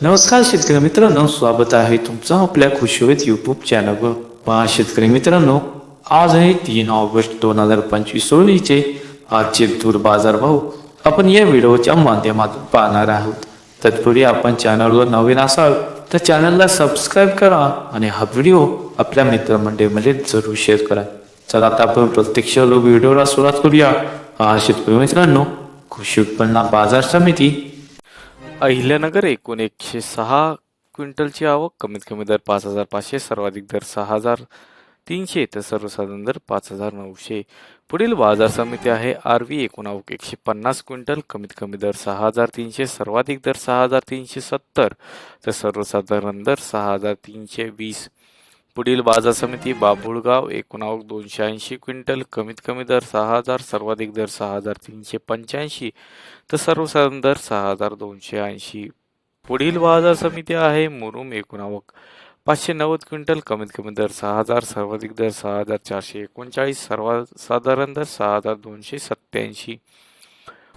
नमस्कार शेतकरी मित्रांनो स्वागत आहे तुमचं आपल्या खुशीवेत युट्यूब चॅनलवर पहा शेतकरी मित्रांनो आज आहे तीन ऑगस्ट दोन हजार पंचवीस रोजीचे आजचे दूर बाजार भाव आपण या व्हिडिओच्या माध्यमातून पाहणार आहोत. तत्पूर्वी आपण चॅनलवर नवीन असाल तर चॅनलला सबस्क्राईब करा आणि हा व्हिडिओ आपल्या मित्रमंडळीमध्ये जरूर शेअर करा. चला आता आपण प्रत्यक्ष व्हिडिओला सुरुवात करूया. हा शेतकरी मित्रांनो कृषी उत्पन्न बाजार समिती अहिल्यानगर एकूण एकशे सहा क्विंटलची आवक कमीत कमी दर पाच हजार पाचशे सर्वाधिक दर सहा हजार तीनशे तर सर्वसाधारण दर पाच हजार नऊशे. पुढील बाजार समिती आहे आर व्ही एकूण आवक एकशे पन्नास क्विंटल कमीत कमी दर सहा हजार तीनशे सर्वाधिक दर सहा हजार तीनशे सत्तर तर सर्वसाधारण दर सहा हजार तीनशे वीस. पुढील बाजार समिती बाभुळगाव एकूण आवक दोनशे ऐंशी क्विंटल कमीत कमी दर सहा हजार सर्वाधिक दर सहा हजार तीनशे पंच्याऐंशी तर सर्वसाधारण दर सहा हजार दोनशे ऐंशी. पुढील बाजार समिती आहे मुरुम एकूण आवक पाचशे नव्वद क्विंटल कमीत कमी दर सहा हजार सर्वाधिक दर सहा हजार चारशे एकोणचाळीस सर्वसाधारण दर सहा हजार दोनशे सत्याऐंशी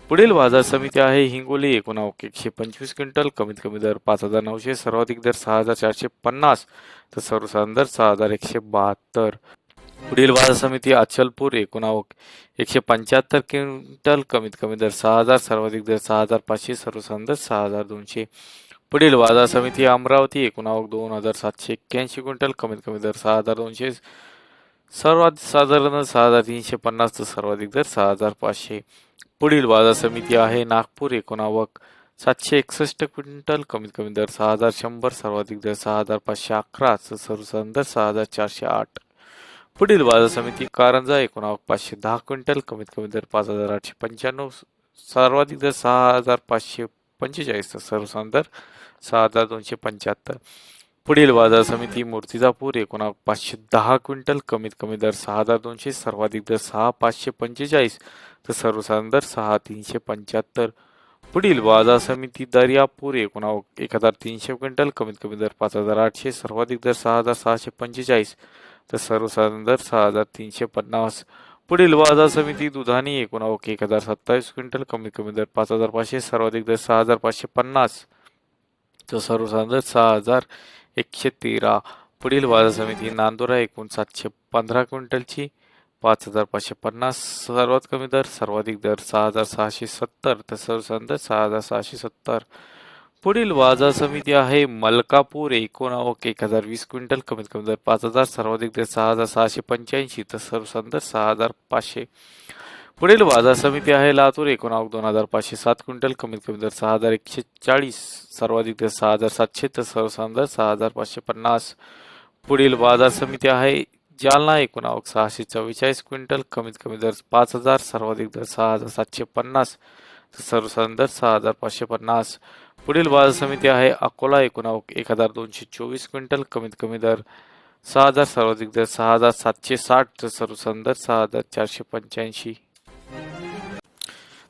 पुढील बाजार समिती आहे. हिंगोली एकूण एकशे पंचवीस क्विंटल कमीत कमी दर पाच हजार नऊशे सर्वाधिक दर सहा हजार चारशे पन्नास तर सर्वसाधारण दर सहा हजार एकशे बहात्तर. पुढील बाजार समिती अचलपूर एकोणावक एकशे पंच्याहत्तर क्विंटल कमीत कमी दर सहा हजार सर्वाधिक दर सहा हजार पाचशे सर्वसाधारण दर सहा हजार दोनशे. पुढील बाजार समिती अमरावती एकोणावक दोन हजार सातशे एक्क्याऐंशी क्विंटल कमीत कमी दर सहा हजार दोनशे सर्वात साधारण सहा हजार तीनशे पन्नास तर सर्वाधिक दर सहा हजार पाचशे. पुढील बाजार समिती आहे. नागपूर एकोणावक सातशे एकसष्ट क्विंटल. कमीत कमी दर सहा हजार शंभर सर्वाधिक दर सहा हजार पाचशे अकरा तर सर्वसाधारण दर सहा हजार चारशे आठ. पुढील बाजार समिती कारंजा एकोणावक पाचशे दहा क्विंटल. कमीत कमी दर पाच हजार आठशे पंच्याण्णव सर्वाधिक दर सहा हजार पाचशे पंचेचाळीस तर सर्वसाधारण दर सहा हजार दोनशे पंच्याहत्तर. पुढील बाजार समिती मूर्तिजापूर एकूण पाचशे दहा क्विंटल कमीत कमी दर सहा हजार दोनशे सर्वाधिक दर सहा पाचशे पंचेचाळीस तर सर्वसाधारण दर सहा तीनशे पंच्याहत्तर. पुढील बाजार समिती दर्यापूर एकूण एक हजार तीनशे क्विंटल कमीत कमी दर पाच हजार आठशे सर्वाधिक दर सहा हजार सहाशे पंचेचाळीस तर सर्वसाधारण दर सहा हजार तीनशे पन्नास. पुढील बाजार समिती दुधानी एकूण एक हजार सत्तावीस क्विंटल कमीत कमी दर पाच हजार पाचशे सर्वाधिक दर सहा हजार पाचशे पन्नास. जो सर्वसाधारण सहा हजार एकशे तेरा पुढील बाजार समिती नांदुरा एकूण सातशे पंधरा क्विंटलची पाच हजार पाचशे पन्नास सर्वात कमी दर सर्वाधिक दर सहा हजार सहाशे सत्तर तर सर्वसाधारण दर सहा हजार सहाशे सत्तर. पुढील बाजार समिती आहे मलकापूर एकोणावक एक हजार वीस क्विंटल कमीत कमी दर पाच हजार सर्वाधिक दर सहा हजार सहाशे पंच्याऐंशी तर सर्वसाधारण दर सहा हजार पाचशे. पुढील बाजार समिती आहे लातूर एकूण आवक दोन हजार पाचशे सात क्विंटल कमीत कमी दर सहा हजार एकशे चाळीस सर्वाधिक दर सहा हजार सातशे तर सर्वसाधारण दर सहा हजार पाचशे पन्नास. पुढील बाजार समिती आहे जालना एकूण आवक सहाशे चव्वेचाळीस क्विंटल कमीत कमी दर पाच हजार सर्वाधिक दर सहा हजार सातशे पन्नास तर सर्वसाधारण दर सहा हजार पाचशे पन्नास. पुढील बाजार समिती आहे अकोला एकूण आवक एक हजार दोनशे चोवीस क्विंटल कमीत कमी दर सहा हजार सर्वाधिक दर सहा हजार सातशे साठ तर सर्वसाधारण दर सहा हजार चारशे पंच्याऐंशी.